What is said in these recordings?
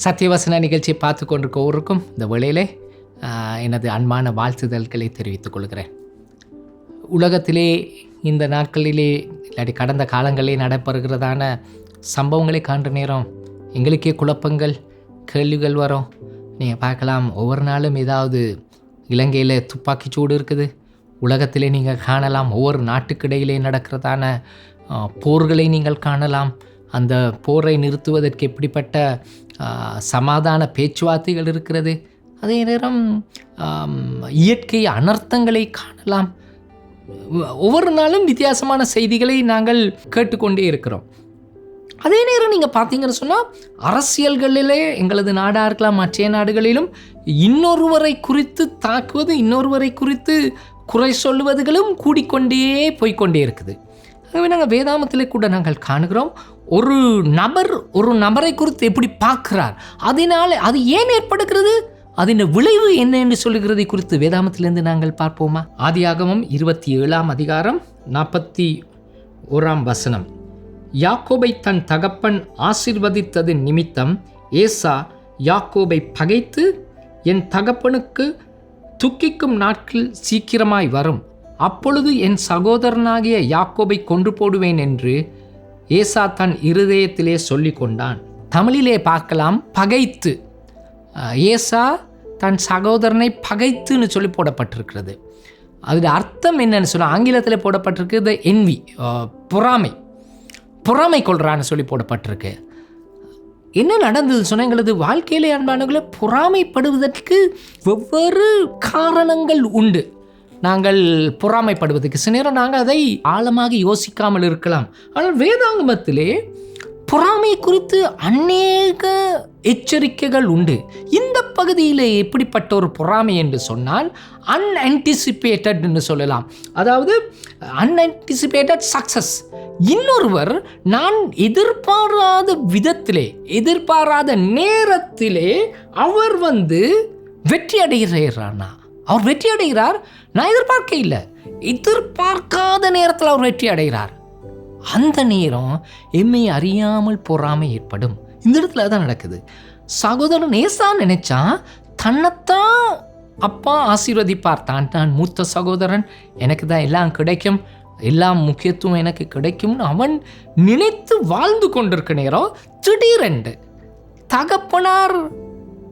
சத்தியவசன நிகழ்ச்சியை பார்த்து கொண்டிருக்கோருக்கும் இந்த வேளையிலே எனது அன்பான வாழ்த்துதல்களை தெரிவித்துக் கொள்கிறேன். உலகத்திலே இந்த நாட்களிலே இல்லாட்டி கடந்த காலங்களிலே நடைபெறுகிறதான சம்பவங்களை காண்ற நேரம் எங்களுக்கே குழப்பங்கள் கேள்விகள் வரும். நீங்கள் பார்க்கலாம் ஒவ்வொரு நாளும் ஏதாவது இலங்கையில் துப்பாக்கி சூடு இருக்குது. உலகத்திலே நீங்கள் காணலாம் ஒவ்வொரு நாட்டுக்கிடையிலே நடக்கிறதான போர்களை நீங்கள் காணலாம். அந்த போரை நிறுத்துவதற்கு எப்படிப்பட்ட சமாதான பேச்சுவார்த்தைகள் இருக்கிறது? அதே நேரம் இயற்கை அனர்த்தங்களை காணலாம். ஒவ்வொரு நாளும் வித்தியாசமான செய்திகளை நாங்கள் கேட்டுக்கொண்டே இருக்கிறோம். அதே நேரம் நீங்கள் பார்த்தீங்கன்னு சொன்னால் அரசியல்களிலே எங்களது நாடாக இருக்கலாம் மற்ற நாடுகளிலும் இன்னொருவரை குறித்து தாக்குவது இன்னொருவரை குறித்து குறை சொல்லுவதுகளும் கூடிக்கொண்டே போய்க்கொண்டே இருக்குது. ஆகவே நாங்கள் வேதாமத்திலே கூட நாங்கள் காணுகிறோம் ஒரு நபர் ஒரு நபரை குறித்து எப்படி பார்க்கிறார்? அதனால் அது ஏன் ஏற்படுகிறது? அதன் விளைவு என்ன என்று சொல்லுகிறதை குறித்து வேதாமத்திலிருந்து நாங்கள் பார்ப்போமா? ஆதியாகமம் இருபத்தி ஏழாம் அதிகாரம் நாற்பத்தி ஓராம் வசனம். யாக்கோபை தன் தகப்பன் ஆசிர்வதித்ததின் நிமித்தம் ஏசா யாக்கோபை பகைத்து என் தகப்பனுக்கு துக்கிக்கும் நாட்கள் சீக்கிரமாய் வரும். அப்பொழுது என் சகோதரனாகிய யாக்கோபை கொன்று போடுவேன் என்று ஏசா தன் இருதயத்திலே சொல்லி கொண்டான் தமிழிலே பார்க்கலாம் பகைத்து. ஏசா தன் சகோதரனை பகைத்துன்னு சொல்லி போடப்பட்டிருக்கிறது. அதோட அர்த்தம் என்னன்னு சொன்னால் ஆங்கிலத்தில் போடப்பட்டிருக்கு த என்வி பொறாமை. பொறாமை கொள்கிறான்னு சொல்லி போடப்பட்டிருக்கு. என்ன நடந்தது சொன்னால் எங்களது வாழ்க்கையிலே அன்பானவர்களை பொறாமைப்படுவதற்கு வெவ்வேறு காரணங்கள் உண்டு. நாங்கள் பொறாமைப்படுவதற்கு சில நேரம் நாங்கள் அதை ஆழமாக யோசிக்காமல் இருக்கலாம். ஆனால் வேதாங்கமத்திலே பொறாமை குறித்து அநேக எச்சரிக்கைகள் உண்டு. இந்த பகுதியில் எப்படிப்பட்ட ஒரு பொறாமை என்று சொன்னால் அன்அன்டிசிபேட்டட் என்று சொல்லலாம். அதாவது அன்ஆன்டிசிபேட்டட் சக்சஸ் இன்னொருவர் நான் எதிர்பாராத விதத்திலே எதிர்பாராத நேரத்திலே அவர் வந்து வெற்றி அடைகிறார்னா அவர் வெற்றி அடைகிறார். நான் எதிர்பார்க்க இல்லை. எதிர்பார்க்காத நேரத்தில் அவர் வெற்றி அடைகிறார். அந்த நேரம் எம்மை அறியாமல் பொறாமை ஏற்படும். இந்த இடத்துல தான் நடக்குது. சகோதரன் ஏசா நினைச்சா தன்னைத்தான் அப்பா ஆசீர்வதிப்பார். தான் தான் மூத்த சகோதரன் எனக்கு தான் எல்லாம் கிடைக்கும். எல்லாம் முக்கியத்துவம் எனக்கு கிடைக்கும்னு அவன் நினைத்து வாழ்ந்து கொண்டிருக்க நேரம் திடீரென்று. தகப்பனார்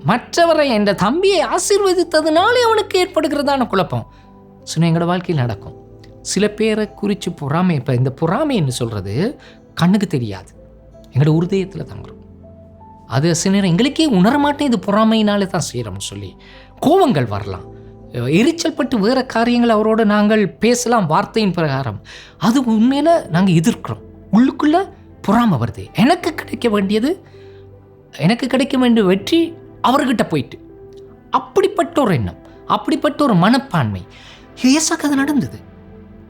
மற்றவரை என்ற தம்பியை ஆசீர்வதித்ததுனாலே அவனுக்கு ஏற்படுகிறதான குழப்பம். சின்ன எங்களோட வாழ்க்கையில் நடக்கும். சில பேரை குறித்து பொறாமை இப்போ இந்த பொறாமைன்னு சொல்கிறது கண்ணுக்கு தெரியாது. எங்களோட உருதயத்தில் தங்குறோம். அது சில நேரம் எங்களுக்கே உணரமாட்டேன் இது பொறாமையினாலே தான் செய்கிறோம்னு சொல்லி கோவங்கள் வரலாம். எரிச்சல் பட்டு வேறு காரியங்கள் அவரோட நாங்கள் பேசலாம் வார்த்தையின் பிரகாரம். அது உண்மையில் நாங்கள் எதிர்க்கிறோம். உள்ளுக்குள்ளே பொறாமை வருது. எனக்கு கிடைக்க வேண்டியது எனக்கு கிடைக்க வேண்டிய வெற்றி அவர்கிட்ட போயிட்டு அப்படிப்பட்ட ஒரு எண்ணம் அப்படிப்பட்ட ஒரு மனப்பான்மை. ஏசாக்கு அது நடந்தது.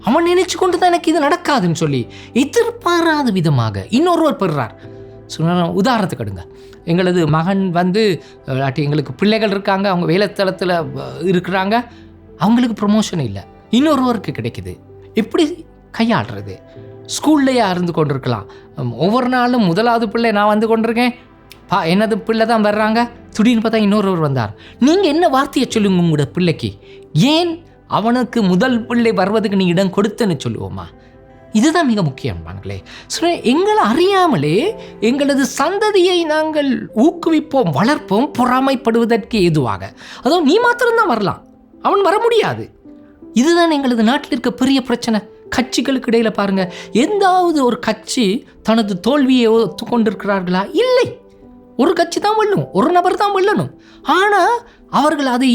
அவன் நினைச்சு கொண்டு தான் எனக்கு இது நடக்காதுன்னு சொல்லி எதிர்பாராத விதமாக இன்னொருவர் பெறுறார். சொன்ன உதாரணத்துக்கு எடுங்க. எங்களது மகன் வந்து இல்லாட்டி எங்களுக்கு பிள்ளைகள் இருக்காங்க அவங்க வேலைத்தளத்தில் இருக்கிறாங்க. அவங்களுக்கு ப்ரொமோஷன் இல்லை. இன்னொருவருக்கு கிடைக்குது. எப்படி கையாளுறது? ஸ்கூல்லையே இருந்து கொண்டிருக்கலாம். ஒவ்வொரு நாளும் முதலாவது பிள்ளை நான் வந்து கொண்டிருக்கேன். பா என்னது பிள்ளை தான் வர்றாங்க? திடீர்னு பார்த்தா இன்னொருவர் வந்தார். நீங்கள் என்ன வார்த்தையை சொல்லுங்க உங்களோட பிள்ளைக்கு? ஏன் அவனுக்கு முதல் பிள்ளை வருவதுக்கு நீ இடம் கொடுத்தன்னு சொல்லுவோமா? இதுதான் மிக முக்கியமானங்களே ஸோ எங்களை அறியாமலே எங்களது சந்ததியை நாங்கள் ஊக்குவிப்போம் வளர்ப்போம் பொறாமைப்படுவதற்கு ஏதுவாக. அதுவும் நீ மாத்திரம்தான் வரலாம். அவன் வர முடியாது. இதுதான் எங்களது நாட்டில் இருக்க பெரிய பிரச்சனை. கட்சிகளுக்கு இடையில் பாருங்க எந்தாவது ஒரு கட்சி தனது தோல்வியை ஒத்துக்கொண்டிருக்கிறார்களா? இல்லை. ஒரு கட்சி தான் வெல்லும் ஒரு நபர் தான் வெல்லணும். ஆனால் அவர்கள் அதை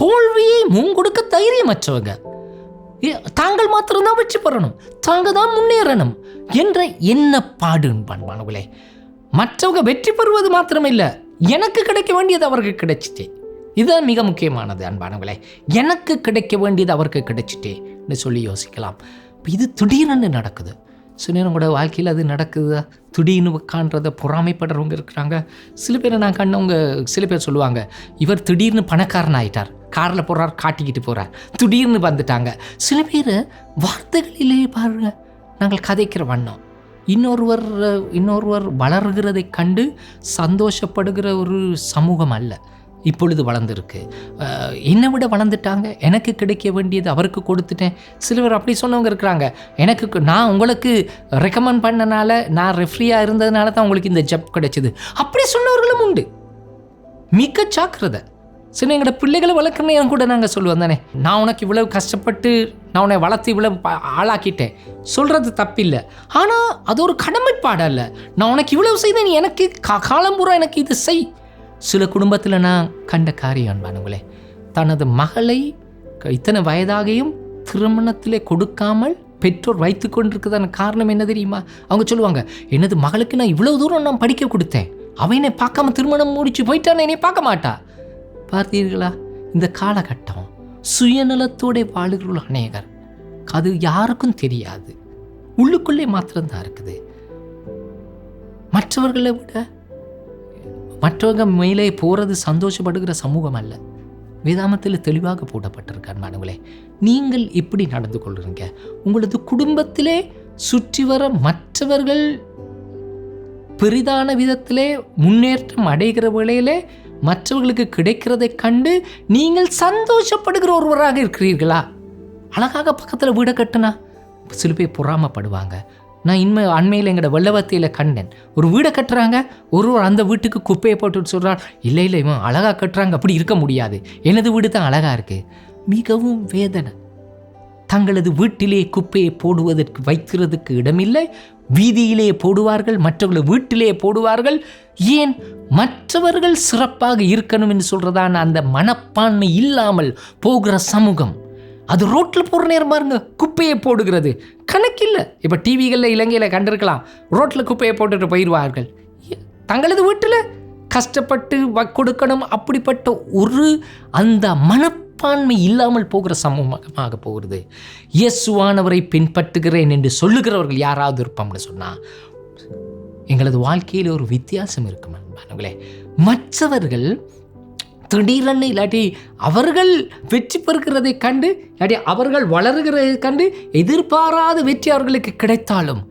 தோல்வியை முன்கொடுக்க தைரியமற்றவங்க. ஏ, தாங்கள் மாத்திரம்தான் வெற்றி பெறணும் தாங்க தான் முன்னேறணும் என்ற என்ன பாடு பண்பானவர்களே மற்றவங்க வெற்றி பெறுவது மாத்திரமில்லை எனக்கு கிடைக்க வேண்டியது அவருக்கு கிடைச்சிட்டே. இதுதான் மிக முக்கியமானது அன்பானவர்களே எனக்கு கிடைக்க வேண்டியது அவருக்கு கிடைச்சிட்டேன்னு சொல்லி யோசிக்கலாம். இது திடீரென்று நடக்குது. சில நேரம் கூட வாழ்க்கையில் அது நடக்குதா. திடீர்னு உட்கான்றத பொறாமைப்படுறவங்க இருக்கிறாங்க. சில பேரை நான் கண்டவங்க சில பேர் சொல்லுவாங்க இவர் திடீர்னு பணக்காரன் ஆயிட்டார். காரில் போகிறார் காட்டிக்கிட்டு போகிறார் திடீர்னு வந்துட்டாங்க. சில பேர் வார்த்தைகளிலேயே பாருங்க நாங்கள் கதைக்கிற வண்ணம். இன்னொருவர் இன்னொருவர் வளர்கிறதை கண்டு சந்தோஷப்படுகிற ஒரு சமூகம் அல்ல. இப்பொழுது வளர்ந்துருக்கு. என்னை விட வளர்ந்துட்டாங்க. எனக்கு கிடைக்க வேண்டியது அவருக்கு கொடுத்துட்டேன். சிலவர் அப்படி சொன்னவங்க இருக்கிறாங்க. எனக்கு நான் உங்களுக்கு ரெக்கமெண்ட் பண்ணனால நான் ரெஃப்ரியாக இருந்ததுனால தான் உங்களுக்கு இந்த ஜப் கிடைச்சிது. அப்படி சொன்னவர்களும் உண்டு. மிக ஜாக்கிரதை. சரி எங்களோட பிள்ளைகளை வளர்க்கணும் கூட நாங்கள் சொல்லுவோம் தானே. நான் உனக்கு இவ்வளவு கஷ்டப்பட்டு நான் உன்னை வளர்த்து இவ்வளவு ஆளாக்கிட்டேன். சொல்கிறது தப்பில்லை. ஆனால் அது ஒரு கடமைப்பாடல்ல. நான் உனக்கு இவ்வளவு செய்தேன் நீ எனக்கு கா காலம்பூரா எனக்கு இது செய். சில குடும்பத்தில் நான் கண்ட காரியம் அன்பானுங்களே தனது மகளை இத்தனை வயதாகியும் திருமணத்திலே கொடுக்காமல் பெற்றோர் வைத்து கொண்டிருக்கிறதான காரணம் என்ன தெரியுமா? அவங்க சொல்லுவாங்க எனது மகளுக்கு நான் இவ்வளோ தூரம் நான் படிக்க கொடுத்தேன். அவன் என்னை பார்க்காம திருமணம் முடிச்சு போயிட்டான்னு என்னை பார்க்க மாட்டா? பார்த்தீர்களா? இந்த காலகட்டம் சுயநலத்தோட வாழுகிற அநேகர். அது யாருக்கும் தெரியாது. உள்ளுக்குள்ளே மாத்திரம்தான் இருக்குது. மற்றவர்களை விட மற்றவங்க மேலே போகிறது சந்தோஷப்படுகிற சமூகம் அல்ல. வேதாமத்தில் தெளிவாக போடப்பட்டிருக்கு அன்பானவங்களே நீங்கள் எப்படி நடந்து கொள்கிறீங்க உங்களது குடும்பத்திலே சுற்றி வர மற்றவர்கள் பெரிதான விதத்திலே முன்னேற்றம் அடைகிற வேளையிலே மற்றவர்களுக்கு கிடைக்கிறதைக் கண்டு நீங்கள் சந்தோஷப்படுகிற ஒருவராக இருக்கிறீர்களா? அழகாக பக்கத்தில் வீடை கட்டுனா? சில பேர் பொறாமப்படுவாங்க. நான் இன்மை அண்மையில் எங்களோட வெள்ளவத்தையில் கண்டேன். ஒரு வீடை கட்டுறாங்க ஒருவர் அந்த வீட்டுக்கு குப்பையை போட்டு சொல்கிறார் இல்லை இல்லை இவன் அழகாக கட்டுறாங்க அப்படி இருக்க முடியாது. எனது வீடு தான் அழகாக இருக்குது மிகவும் வேதனை. தங்களது வீட்டிலே குப்பையை போடுவதற்கு வைக்கிறதுக்கு இடமில்லை. வீதியிலே போடுவார்கள் மற்றவர்கள் வீட்டிலே போடுவார்கள். ஏன்? மற்றவர்கள் சிறப்பாக இருக்கணும் என்று சொல்கிறதான அந்த மனப்பான்மை இல்லாமல் போகிற சமூகம். அது ரோட்டில் போகிற நேரம் பாருங்க குப்பையை போடுகிறது. கணக்கில்லை. இப்போ டிவிகளில் இலங்கையில் கண்டிருக்கலாம். ரோட்டில் குப்பையை போட்டுட்டு போயிடுவார்கள் தங்களது வீட்டில் கஷ்டப்பட்டு வ- கொடுக்கணும் அப்படிப்பட்ட ஒரு அந்த மனப்பான்மை இல்லாமல் போகிற சமூகமாக போகிறது. இயேசுவானவரை பின்பற்றுகிறேன் என்று சொல்லுகிறவர்கள் யாராவது இருப்போம்னு சொன்னால் எங்களது வாழ்க்கையில் ஒரு வித்தியாசம் இருக்கும் மற்றவர்கள் திடீரென்னு இல்லாட்டி அவர்கள் வெற்றி பெறுகிறதை கண்டு இல்லாட்டி அவர்கள் வளர்கிறதை கண்டு எதிர்பாராத வெற்றி அவர்களுக்கு கிடைத்தாலும்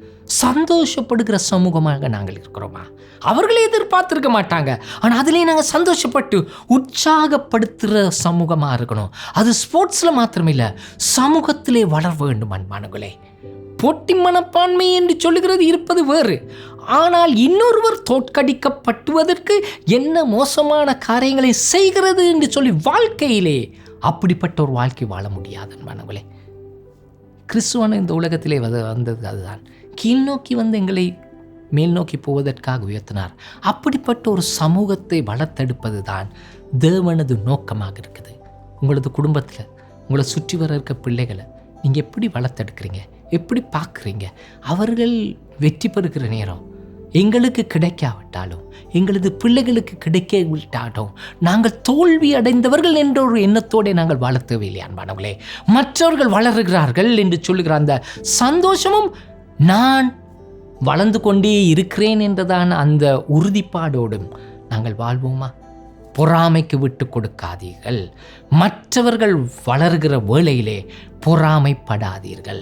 சந்தோஷப்படுகிற சமூகமாக நாங்கள் இருக்கிறோமா? அவர்களே எதிர்பார்த்துருக்க மாட்டாங்க. ஆனால் அதிலே நாங்கள் சந்தோஷப்பட்டு உற்சாகப்படுத்துகிற சமூகமாக இருக்கணும். அது ஸ்போர்ட்ஸில் மாத்திரமில்லை சமூகத்திலே வளர வேண்டும் அன்பானுகளே போட்டி மனப்பான்மை என்று சொல்லுகிறது இருப்பது வேறு. ஆனால் இன்னொருவர் தோற்கடிக்கப்பட்டுவதற்கு என்ன மோசமான காரியங்களை செய்கிறது என்று சொல்லி வாழ்க்கையிலே அப்படிப்பட்ட ஒரு வாழ்க்கை வாழ முடியாது அன்பானவர்களே கிறிஸ்துவான இந்த உலகத்திலே வந்து வந்தது அதுதான். கீழ் நோக்கி வந்து எங்களை மேல் நோக்கி போவதற்காக உயர்த்தினார். அப்படிப்பட்ட ஒரு சமூகத்தை வளர்த்தெடுப்பது தான் தேவனது நோக்கமாக இருக்குது. உங்களது குடும்பத்தில் உங்களை சுற்றி வர இருக்க பிள்ளைகளை நீங்கள் எப்படி வளர்த்தெடுக்கிறீங்க? எப்படி பார்க்குறீங்க? அவர்கள் வெற்றி பெறுகிற நேரம் எங்களுக்கு கிடைக்காவிட்டாலும் எங்களது பிள்ளைகளுக்கு கிடைக்க விட்டாலும் நாங்கள் தோல்வி அடைந்தவர்கள் என்ற ஒரு எண்ணத்தோடு நாங்கள் வாழ தேவையில்லை அன்பானவர்களே. மற்றவர்கள் வளருகிறார்கள் என்று சொல்லுகிற அந்த சந்தோஷமும் நான் வளர்ந்து கொண்டே இருக்கிறேன் என்றதான அந்த உறுதிப்பாடோடும் நாங்கள் வாழ்வோமா? பொறாமைக்கு விட்டு கொடுக்காதீர்கள். மற்றவர்கள் வளர்கிற வேளையிலே பொறாமைப்படாதீர்கள்.